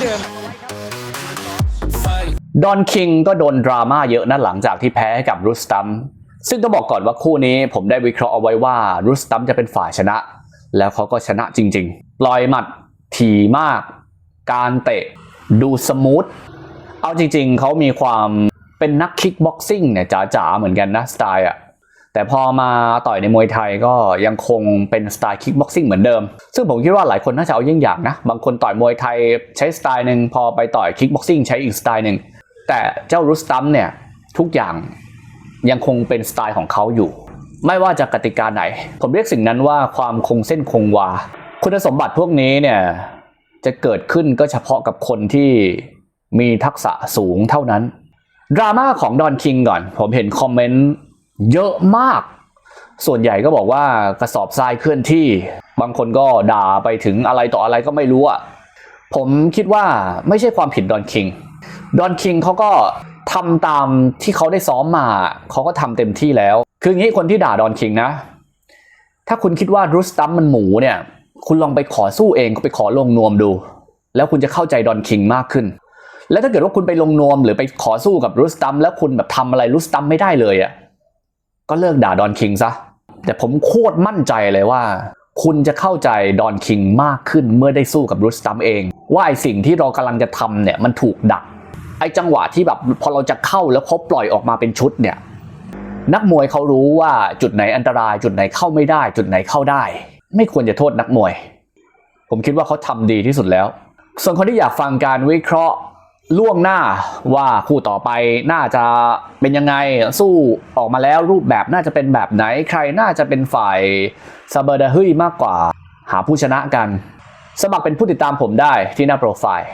เดิมดอนคิงก็โดนดราม่าเยอะนะหลังจากที่แพ้กับรุสตัม ซึ่งต้องบอกก่อนว่าคู่นี้ผมได้วิเคราะห์เอาไว้ว่ารุสตัมจะเป็นฝ่ายชนะ แล้วเขาก็ชนะจริงๆ ปล่อยหมัดถี่มาก การเตะดูสมูท เอาจริงๆ เขามีความเป็นนักคิกบ็อกซิ่งเนี่ยจ๋าๆ เหมือนกันนะสไตล์อะ แต่พอมาต่อยในมวยไทยก็ยังคงเป็นสไตล์คิกบ็อกซิ่งเหมือนเดิม ซึ่งผมคิดว่าหลายคนน่าจะเอาเยี่ยงอย่างนะ บางคนต่อยมวยไทยใช้สไตล์หนึ่งพอไปต่อยคิกบ็อกซิ่งใช้อีกสไตล์หนึ่ง แต่เจ้ารุสตัมเนี่ยทุกอย่างยังคงเป็นสไตล์ของเขาอยู่ ไม่ว่าจะกติกาไหน ผมเรียกสิ่งนั้นว่าความคงเส้นคงวา คุณสมบัติพวกนี้เนี่ยจะเกิดขึ้นก็เฉพาะกับคนที่มีทักษะสูงเท่านั้น ดราม่าของดอนคิงก่อน ผมเห็นคอมเมนต์ เยอะมาก ส่วนใหญ่ก็บอกว่ากระสอบทรายเคลื่อนที่ บางคนก็ด่าไปถึงอะไรต่ออะไรก็ไม่รู้อะผมคิดว่าไม่ใช่ความผิดดอนคิง ดอนคิงเขาก็ทำตามที่เขาได้ซ้อมมา เขาก็ทำเต็มที่แล้ว คืออย่างนี้คนที่ด่าดอนคิงนะ ถ้าคุณคิดว่ารุสตัมมันหมูเนี่ย คุณลองไปขอสู้เองไปขอลงนวมดู แล้วคุณจะเข้าใจดอนคิงมากขึ้น แล้วถ้าเกิดว่าคุณไปลงนวมหรือไปขอสู้กับรุสตัมแล้วคุณแบบทำอะไรรุสตัมไม่ได้เลยอะ ก็เลิกด่าดอนคิงซะ แต่ผมโคตรมั่นใจเลยว่า คุณจะเข้าใจดอนคิงมากขึ้นเมื่อได้สู้กับรุสตัมเอง ว่าไอสิ่งที่เรากำลังจะทำเนี่ยมันถูกดัก ไอจังหวะที่แบบพอเราจะเข้าแล้วเขาปล่อยออกมาเป็นชุดเนี่ยนักมวยเขารู้ว่าจุดไหนอันตราย จุดไหนเข้าไม่ได้ จุดไหนเข้าได้ ไม่ควรจะโทษนักมวย ผมคิดว่าเขาทำดีที่สุดแล้ว ส่วนคนที่อยากฟังการวิเคราะห์ ล่วงหน้าว่าคู่ต่อไปน่าจะเป็นยังไงสู้ออกมาแล้วรูปแบบน่าจะเป็นแบบไหน ใครน่าจะเป็นฝ่ายซาเบอร์ดาฮึยมากกว่า หาผู้ชนะกัน สมัครเป็นผู้ติดตามผมได้ที่หน้าโปรไฟล์